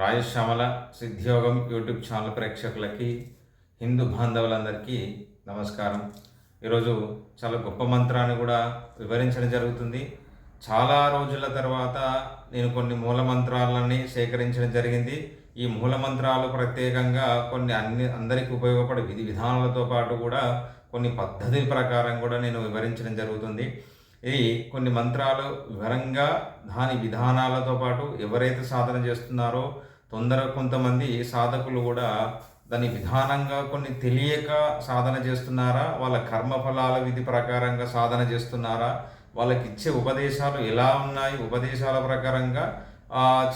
Rajashyamala సిద్ధియోగం YouTube channel ప్రేక్షకులకి హిందూ బాంధవులందరికీ నమస్కారం. ఈరోజు చాలా గొప్ప మంత్రాన్ని కూడా వివరించడం జరుగుతుంది. చాలా రోజుల తర్వాత నేను కొన్ని మూల మంత్రాలని సేకరించడం జరిగింది. ఈ మూల మంత్రాలు ప్రత్యేకంగా కొన్ని అన్ని అందరికీ ఉపయోగపడే విధి విధానాలతో పాటు కూడా కొన్ని పద్ధతి ప్రకారం కూడా నేను వివరించడం జరుగుతుంది. ఇది కొన్ని మంత్రాలు వివరంగా దాని విధానాలతో పాటు ఎవరైతే సాధన చేస్తున్నారో తొందర కొంతమంది సాధకులు కూడా దాని విధానంగా కొన్ని తెలియక సాధన చేస్తున్నారా? వాళ్ళ కర్మఫలాల విధి ప్రకారంగా సాధన చేస్తున్నారా? వాళ్ళకి ఇచ్చే ఉపదేశాలు ఎలా ఉన్నాయి? ఉపదేశాల ప్రకారంగా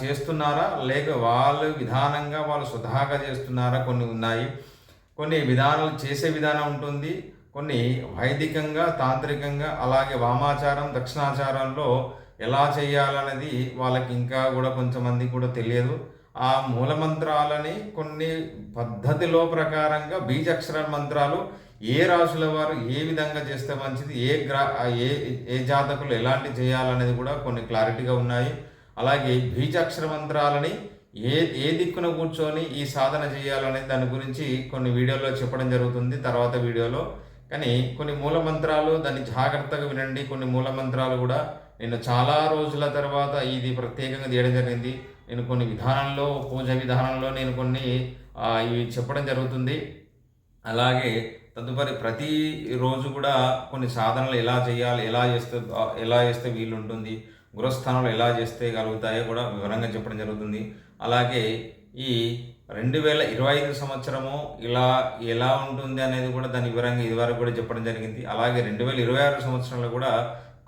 చేస్తున్నారా? లేక వాళ్ళు విధానంగా వాళ్ళు సుధాగా చేస్తున్నారా? కొన్ని ఉన్నాయి. కొన్ని విధానాలు చేసే విధానం ఉంటుంది. కొన్ని వైదికంగా తాంత్రికంగా అలాగే వామాచారం దక్షిణాచారంలో ఎలా చేయాలనేది వాళ్ళకి ఇంకా కూడా కొంతమంది కూడా తెలియదు. ఆ మూల మంత్రాలని కొన్ని పద్ధతిలో ప్రకారంగా బీజాక్షర మంత్రాలు ఏ రాశుల వారు ఏ విధంగా చేస్తే మంచిది ఏ గ్రా ఏ ఏ జాతకులు ఎలాంటి చేయాలనేది కూడా కొన్ని క్లారిటీగా ఉన్నాయి. అలాగే బీజాక్షర మంత్రాలని ఏ ఏ దిక్కున కూర్చొని ఈ సాధన చేయాలనే దాని గురించి కొన్ని వీడియోలో చెప్పడం జరుగుతుంది తర్వాత వీడియోలో. కానీ కొన్ని మూల మంత్రాలు దాన్ని జాగ్రత్తగా వినండి. కొన్ని మూల మంత్రాలు కూడా నేను చాలా రోజుల తర్వాత ఇది ప్రత్యేకంగా తీయడం జరిగింది. నేను కొన్ని విధానంలో పూజ విధానంలో నేను కొన్ని ఇవి చెప్పడం జరుగుతుంది. అలాగే తదుపరి ప్రతి రోజు కూడా కొన్ని సాధనలు ఎలా చేయాలి ఎలా చేస్తే ఎలా చేస్తే వీలు ఉంటుంది గృహస్థానంలో ఎలా చేస్తే కలుగుతాయో కూడా వివరంగా చెప్పడం జరుగుతుంది. అలాగే ఈ రెండు వేల ఇరవై ఐదు సంవత్సరము ఇలా ఎలా ఉంటుంది అనేది కూడా దాని వివరంగా ఇదివరకు కూడా చెప్పడం జరిగింది. అలాగే రెండు వేల ఇరవై ఆరు సంవత్సరంలో కూడా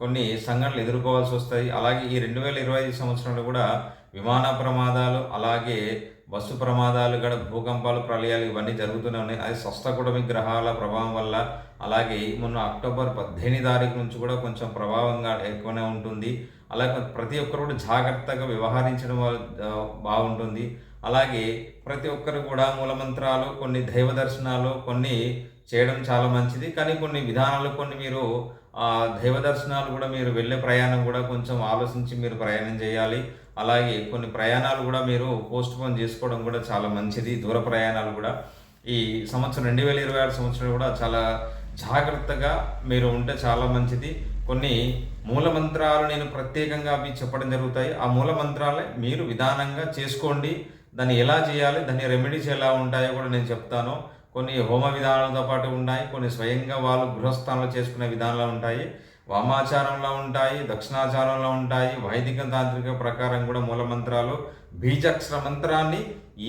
కొన్ని సంఘటనలు ఎదుర్కోవాల్సి వస్తాయి. అలాగే ఈ రెండు వేల ఇరవై ఐదు సంవత్సరంలో కూడా విమాన ప్రమాదాలు అలాగే బస్సు ప్రమాదాలు కూడా భూకంపాలు ప్రళయాలు ఇవన్నీ జరుగుతూనే ఉన్నాయి. అది స్వస్థకుటమి గ్రహాల ప్రభావం వల్ల అలాగే మొన్న అక్టోబర్ పద్దెనిమిది తారీఖు నుంచి కూడా కొంచెం ప్రభావంగా ఎక్కువనే ఉంటుంది. అలాగే ప్రతి ఒక్కరు కూడా జాగ్రత్తగా వ్యవహరించడం బాగుంటుంది. అలాగే ప్రతి ఒక్కరు కూడా మూలమంత్రాలు కొన్ని దైవ దర్శనాలు కొన్ని చేయడం చాలా మంచిది. కానీ కొన్ని విధానాలు కొన్ని మీరు దైవ దర్శనాలు కూడా మీరు వెళ్ళే ప్రయాణం కూడా కొంచెం ఆలోచించి మీరు ప్రయాణం చేయాలి. అలాగే కొన్ని ప్రయాణాలు కూడా మీరు పోస్ట్ పోన్ చేసుకోవడం కూడా చాలా మంచిది. దూర ప్రయాణాలు కూడా. ఈ సంవత్సరం రెండు వేల ఇరవై ఆరు సంవత్సరం కూడా చాలా జాగ్రత్తగా మీరు ఉంటే చాలా మంచిది. కొన్ని మూల మంత్రాలు నేను ప్రత్యేకంగా అవి చెప్పడం జరుగుతాయి. ఆ మూలమంత్రాలే మీరు విధానంగా చేసుకోండి. దాన్ని ఎలా చేయాలి దాని రెమెడీస్ ఎలా ఉంటాయో కూడా నేను చెప్తాను. కొన్ని హోమ విధానాలతో పాటు ఉన్నాయి కొన్ని స్వయంగా వాళ్ళు గృహస్థానంలో చేసుకునే విధానాలు ఉంటాయి. వామాచారంలో ఉంటాయి దక్షిణాచారంలో ఉంటాయి వైదిక తాంత్రిక ప్రకారం కూడా మూల మంత్రాలు. బీజాక్షర మంత్రాన్ని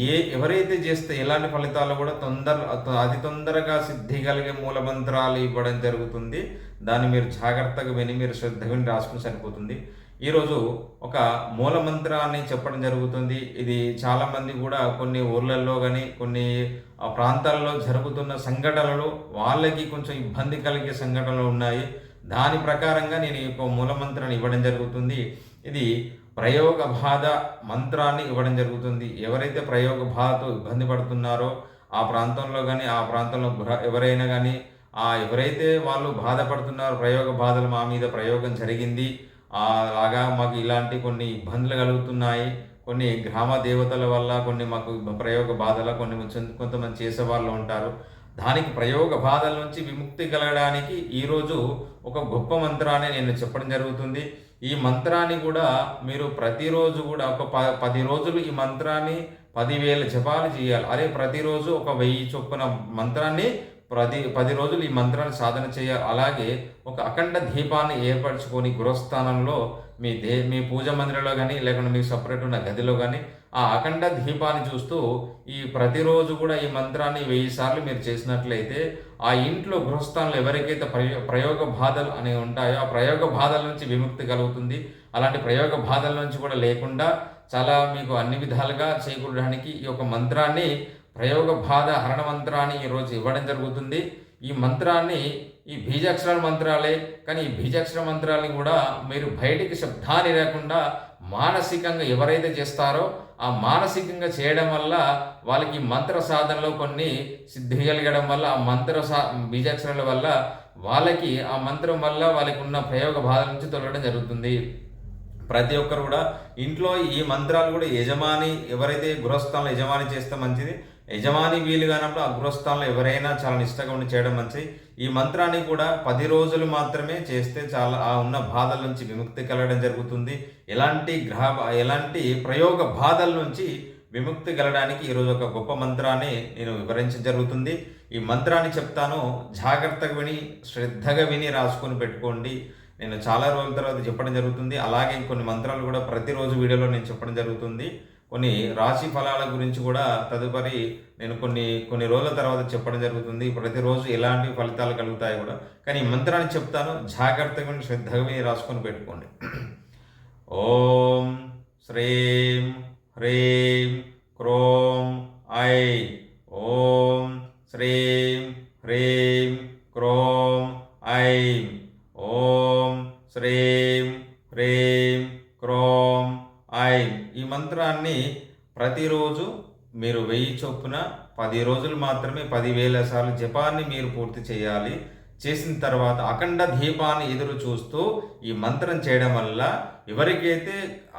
ఏ ఎవరైతే చేస్తే ఎలాంటి ఫలితాలు కూడా తొందర అతి తొందరగా సిద్ధి కలిగే మూల మంత్రాలు ఇవ్వడం జరుగుతుంది. దాన్ని మీరు జాగ్రత్తగా విని మీరు శ్రద్ధ విని రాసుకుని సరిపోతుంది. ఈరోజు ఒక మూల మంత్రాన్ని చెప్పడం జరుగుతుంది. ఇది చాలామంది కూడా కొన్ని ఊర్లలో కానీ కొన్ని ఆ, ప్రాంతాల్లో జరుగుతున్న సంఘటనలు వాళ్ళకి కొంచెం ఇబ్బంది కలిగే సంఘటనలు ఉన్నాయి. దాని ప్రకారంగా నేను ఈ యొక్క మూల మంత్రాన్ని ఇవ్వడం జరుగుతుంది. ఇది ప్రయోగ బాధ మంత్రాన్ని ఇవ్వడం జరుగుతుంది. ఎవరైతే ప్రయోగ బాధతో ఇబ్బంది పడుతున్నారో ఆ ప్రాంతంలో కానీ ఆ ప్రాంతంలో ఎవరైనా కానీ ఆ ఎవరైతే వాళ్ళు బాధపడుతున్నారో ప్రయోగ బాధలు మా మీద ప్రయోగం జరిగింది అలాగా మాకు ఇలాంటి కొన్ని ఇబ్బందులు కలుగుతున్నాయి. కొన్ని గ్రామ దేవతల వల్ల కొన్ని మాకు ప్రయోగ బాధల కొన్ని కొంతమంది చేసే వాళ్ళు ఉంటారు. దానికి ప్రయోగ బాధల నుంచి విముక్తి కలగడానికి ఈరోజు ఒక గొప్ప మంత్రాన్ని నేను చెప్పడం జరుగుతుంది. ఈ మంత్రాన్ని కూడా మీరు ప్రతిరోజు కూడా ఒక ప పది రోజులు ఈ మంత్రాన్ని పదివేల జపాలు చేయాలి. అదే ప్రతిరోజు ఒక వెయ్యి చొప్పున మంత్రాన్ని ప్రతి పది రోజులు ఈ మంత్రాన్ని సాధన చేయాలి అలాగే ఒక అఖండ దీపాన్ని ఏర్పరచుకొని గృహస్థానంలో మీ దే మీ పూజ మందిరంలో కానీ లేకుంటే మీకు సపరేట్ ఉన్న గదిలో కానీ ఆ అఖండ దీపాన్ని చూస్తూ ఈ ప్రతిరోజు కూడా ఈ మంత్రాన్ని వెయ్యి సార్లు మీరు చేసినట్లయితే ఆ ఇంట్లో గృహస్థానంలో ఎవరికైతే ప్రయో ప్రయోగ బాధలు అనేవి ఉంటాయో ఆ ప్రయోగ బాధల నుంచి విముక్తి కలుగుతుంది. అలాంటి ప్రయోగ బాధల నుంచి కూడా లేకుండా చాలా మీకు అన్ని విధాలుగా చేకూరడానికి ఈ యొక్క మంత్రాన్ని ప్రయోగ బాధ హరణ మంత్రాన్ని ఈరోజు ఇవ్వడం జరుగుతుంది. ఈ మంత్రాన్ని ఈ బీజాక్షర మంత్రాలే కానీ ఈ బీజాక్షర మంత్రాలని కూడా మీరు బయటికి శబ్దాన్ని లేకుండా మానసికంగా ఎవరైతే చేస్తారో ఆ మానసికంగా చేయడం వల్ల వాళ్ళకి మంత్ర సాధనలో కొన్ని సిద్ధి కలిగడం వల్ల ఆ మంత్ర సా బీజాక్షరాల వల్ల వాళ్ళకి ఆ మంత్రం వల్ల వాళ్ళకి ఉన్న ప్రయోగ బాధ నుంచి తొలగడం జరుగుతుంది. ప్రతి ఒక్కరు కూడా ఇంట్లో ఈ మంత్రాలు కూడా యజమాని ఎవరైతే గృహస్థానంలో యజమాని చేస్తే మంచిది యజమాని వీలు కానప్పుడు అగ్రస్థానంలో ఎవరైనా చాలా నిష్టగా ఉండి చేయడం మంచిది. ఈ మంత్రాన్ని కూడా పది రోజులు మాత్రమే చేస్తే చాలా ఆ ఉన్న బాధల నుంచి విముక్తి కలగడం జరుగుతుంది. ఎలాంటి గ్రహ ఎలాంటి ప్రయోగ బాధల నుంచి విముక్తి కలగడానికి ఈరోజు ఒక గొప్ప మంత్రాన్ని నేను వివరించడం జరుగుతుంది. ఈ మంత్రాన్ని చెప్తాను. జాగ్రత్తగా విని శ్రద్ధగా విని రాసుకొని పెట్టుకోండి. నేను చాలా రోజుల తర్వాత చెప్పడం జరుగుతుంది. అలాగే కొన్ని మంత్రాలు కూడా ప్రతిరోజు వీడియోలో నేను చెప్పడం జరుగుతుంది. కొన్ని రాశి ఫలాల గురించి కూడా తదుపరి నేను కొన్ని కొన్ని రోజుల తర్వాత చెప్పడం జరుగుతుంది. ప్రతిరోజు ఎలాంటి ఫలితాలు కలుగుతాయి కూడా. కానీ ఈ మంత్రాన్ని చెప్తాను. జాగ్రత్తగా శ్రద్ధగా విని రాసుకొని పెట్టుకోండి. ఓం శ్రీం హ్రీం క్రోం ఐ. ఓం శ్రీం హ్రీం క్రోం ఐం. ఓం శ్రీం మంత్రాన్ని ప్రతిరోజు మీరు వెయ్యి చొప్పున పది రోజులు మాత్రమే పదివేల సార్లు జపాన్ని మీరు పూర్తి చేయాలి. చేసిన తర్వాత అఖండ దీపాన్ని ఎదురు చూస్తూ ఈ మంత్రం చేయడం వల్ల ఎవరికైతే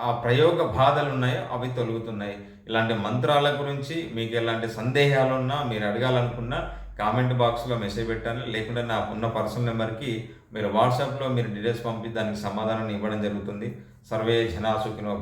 ఆ ప్రయోగ బాధలు ఉన్నాయో అవి తొలుగుతున్నాయి. ఇలాంటి మంత్రాల గురించి మీకు ఎలాంటి సందేహాలు ఉన్నా మీరు అడగాలనుకున్నా కామెంట్ బాక్స్లో మెసేజ్ పెట్టాను లేకుంటే నా ఉన్న పర్సనల్ నెంబర్కి మీరు వాట్సాప్లో మీరు డీటెయిల్స్ పంపి దానికి సమాధానం ఇవ్వడం జరుగుతుంది. సర్వే జనాసుకినో